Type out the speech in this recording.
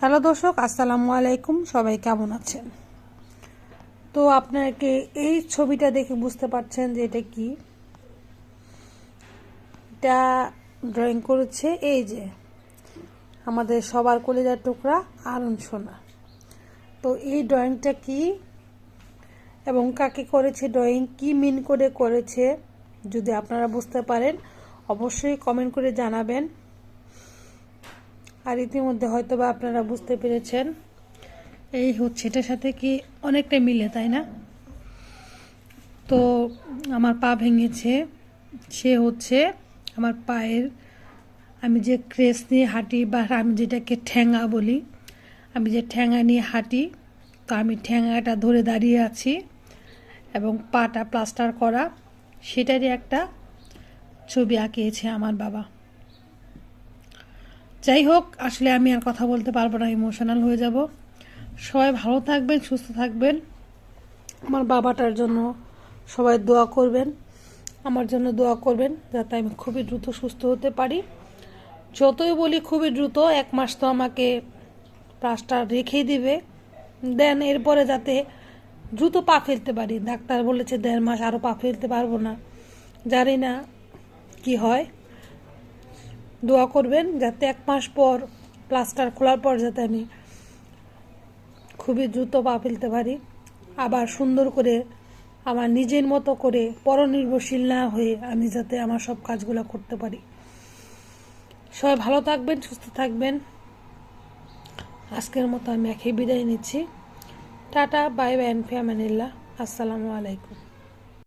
Hello দর্শক, আসসালামু আলাইকুম। সবাই কেমন আছেন? তো আপনাকে এই ছবিটা দেখে বুঝতে পারছেন যে এটা কি। এটা ড্রয়িং করেছে এই যে আমাদের সবার কলেজার টুকরা আরুণ সোনা। তো এই ড্রয়িংটা কি এবং কাকে করেছে ড্রয়িং কি মিন করে করেছে, যদি আপনারা বুঝতে পারেন, অবশ্যই কমেন্ট করে জানাবেন। আর ইতিমধ্যে হয়তো বা আপনারা বুঝতে পেরেছেন। এই হচ্ছে, এটার সাথে কি অনেকটা মিলে, তাই না? তো আমার পা ভেঙেছে, সে হচ্ছে আমার পায়ের, আমি যে ক্রেস নিয়ে হাঁটি বা আমি যেটাকে ঠ্যাঙা বলি, আমি যে ঠ্যাঙা নিয়ে হাঁটি, তো আমি ঠ্যাঙাটা ধরে দাঁড়িয়ে আছি এবং পাটা প্লাস্টার করা, সেটারই একটা ছবি আঁকিয়েছে আমার বাবা। যাই হোক আসলে আমি আর কথা বলতে পারব না ইমোশনাল হয়ে যাব। সবাই ভালো থাকবেন, সুস্থ থাকবেন। আমার বাবাটার জন্য সবাই দোয়া করবেন। আমার জন্য দোয়া করবেন, যাতে আমি খুবই দ্রুত সুস্থ হতে পারি। যতই বলি খুবই দ্রুত, এক মাস তো আমাকে প্লাস্টার রেখেই দিবে। দেন এরপরে যাতে দ্রুত পা ফেলতে পারি। ডাক্তার বলেছে দেড় মাস আরও পা ফেলতে পারব না। জানি না কি হয়। দোয়া করবেন যাতে এক মাস পর প্লাস্টার খোলার পর যাতে আমি খুবই দ্রুত পা ফেলতে পারি। আবার সুন্দর করে আমার নিজের মতো করে পরনির্ভরশীল না হয়ে আমি যাতে আমার সব কাজগুলো করতে পারি। সবাই ভালো থাকবেন, সুস্থ থাকবেন। আজকের মতো আমি একে বিদায় নিচ্ছি। টাটা, বাই বাই অ্যান্ড ফ্যামানিল্লাহ আসসালামু আলাইকুম।